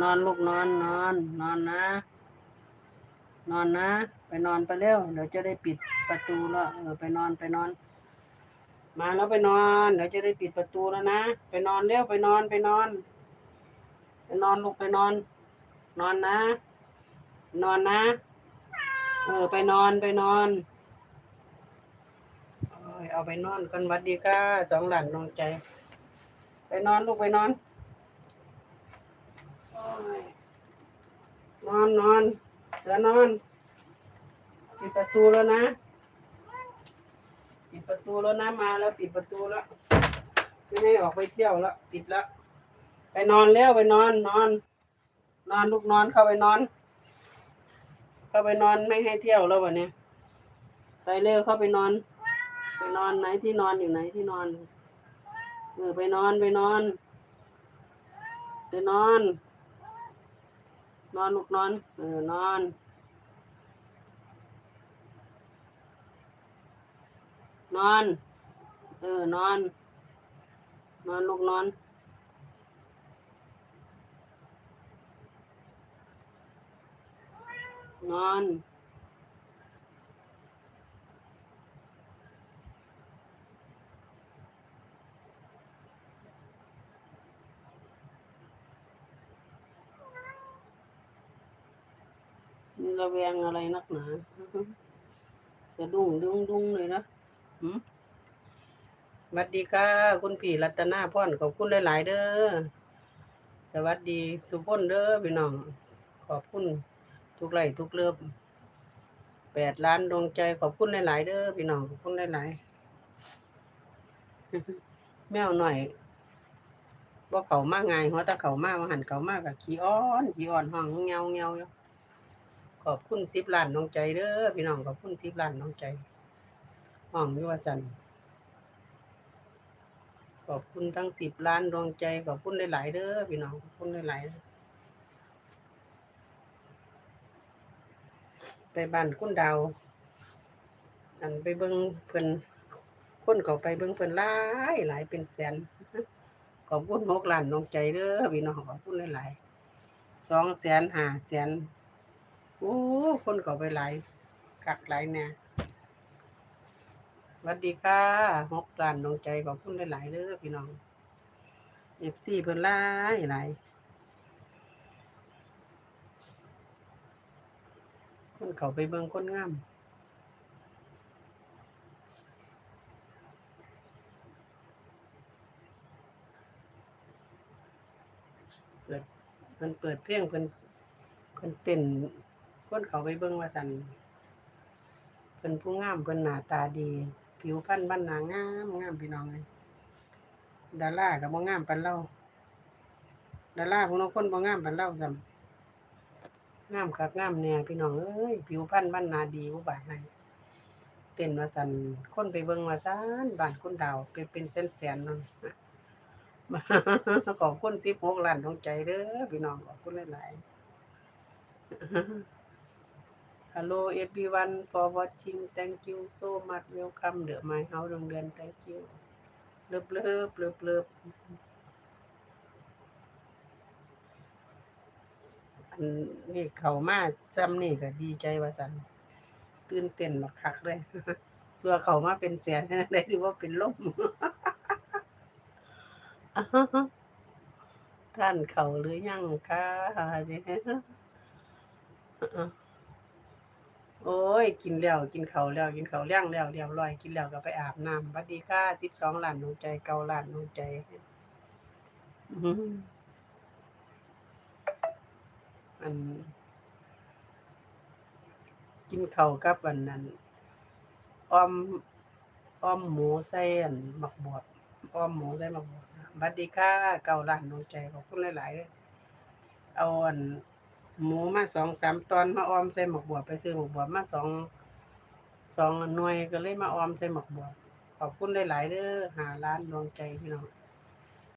นอนลูกนอนนอน นอนนะ นอนนะ ไปนอนไปเร็ว เดี๋ยวจะได้ปิดประตูแล้วเออไปนอนไปนอน มาแล้วไปนอน เดี๋ยวจะได้ปิดประตูแล้วนะ ไปนอนเร็วไปนอนไปนอน ไปนอนลูกไปนอน นอนนะ นอนนะ เออ ไปนอนไปนอน เอาไปนอนกันวัดดีค่ะสองหลานนองใจ ไปนอนลูกไปนอนอนอนนอนเสือนอนปิดประตูแล้วนะปิดประตูแล้วนะมาแล้วปิดประตูแล้วไม่ให้ออกไปเที่ยวแล้วปิดแล้วไปนอนแล้วไปนอนนอน นอนลูกนอนเข้าไปนอน เข้าไปนอนไม่ให้เที่ยวแล้ววันนี้ไปเร็วเข้าไปนอน ไปนอนไหนที่นอนอยู่ไหนที่นอนเออไปนอนไปนอน ไปนอน นอนลูกนอนเออนอนนอน เออนอน นอนลูกนอน นอน ระแวงอะไรนักหนา จะดุ้งดุ้งดุ้งเลยนะหืมสวัสดีค่ะ คุณพี่รัตนาพรขอบคุณหลาย ๆ เด้อ สวัสดีสุพลเด้อพี่น้อง ขอบคุณ ทุกไลค์ทุกเลิฟแปดล้านดวงใจขอบคุณหลาย ๆ เด้อพี่น้องขอบคุณหลาย ๆ แมวหน่อยว่าเขามากไงหัวตาเขามากว่าหันเขามากกับขี้อ้อนขี้อ่อนห้องเงาเงาขอบคุณสิบล้านน้องใจเด้อพี่น้องขอบคุณสิบล้านน้องใจห้องอยวสันขอบคุณทั้งสิบล้านดวงใจขอบคุณหลาย ๆ เด้อพี่น้องขอบคุณหลาย ๆ ไปบ้านคุณดาว อันไปเบิ้งเพิ่นคนเขาไปเบิ้งเพิ่นหลายหลายเป็นแสนขอบคุณหกล้านน้องใจเด้อพี่น้องขอบคุณหลายๆสองแสนห้าแสนโอ้คนก็ไปหลายกักหลายแน่สวัสดีค่ะหกล้านดวงใจขอบคุณหลายๆเด้อพี่น้องเอฟซีเพิ่นหลายหลาย คนเขาไปเบิ่งคนงามเปิดเพิ่นเปิดเพลงเพิ่นเพิ่นเต้นคนเขาไปเบิ่งว่าสันเพิ่นผู้งามเพิ่นหน้าตาดี ผิวพรรณบ้านนางามงามพี่น้องเลยดาราก็บ่งามปานเราดาราพวกน้องคนบ่งามปานเราซ้ำ งามคักงามแน่พี่น้องเอ้ยผิวพรรณบ้านนาดีบ่บาดไหนเต้นว่าสันคนไปเบิ่งว่าซันบ้านคุณดาวเป็นเป็นแสนๆเนาะขอบคุณ16ล้านดวงใจเด้อพี่น้องขอบคุณหลายๆ Hello everyone for watching. Thank you so much. Welcome to my house โรงเรียน Thank you. เลิบเลิบเลิบเลิบ อันนี้เขามาซ้ำนี่ก็ดีใจว่าสันตื่นเต้นบักคักเลยสัวเขามาเป็นแสนได้สิว่าเป็นลมท่านเขาหรือยังคะเนี่ยโอ้ย กินแล้วกินเขาแล้วกินเขาเลี้ยงแล้วเรียบร้อยกินแล้วก็ไปอาบน้ำบัดดีค่ะสิบสองหลานดวงใจเก้าล้านดวงใจ อัน กินเขาวกับอันนั้นอ้อมอ้อมหมูใส่อันหมักบวบอ้อมหมูใส่หมักบวบบัดดีค่ะเก้าล้านดวงใจขอบคุณหลายๆเลยเอาอันหมูมาสองสามตอนมาออมใส่หมกบวบไปซื้อหมกบวบมาสองสองหน่วยก็เลยมาออมใส่หมกบวบขอบคุณหลายๆเด้อหาร้านดวงใจพี่น้อง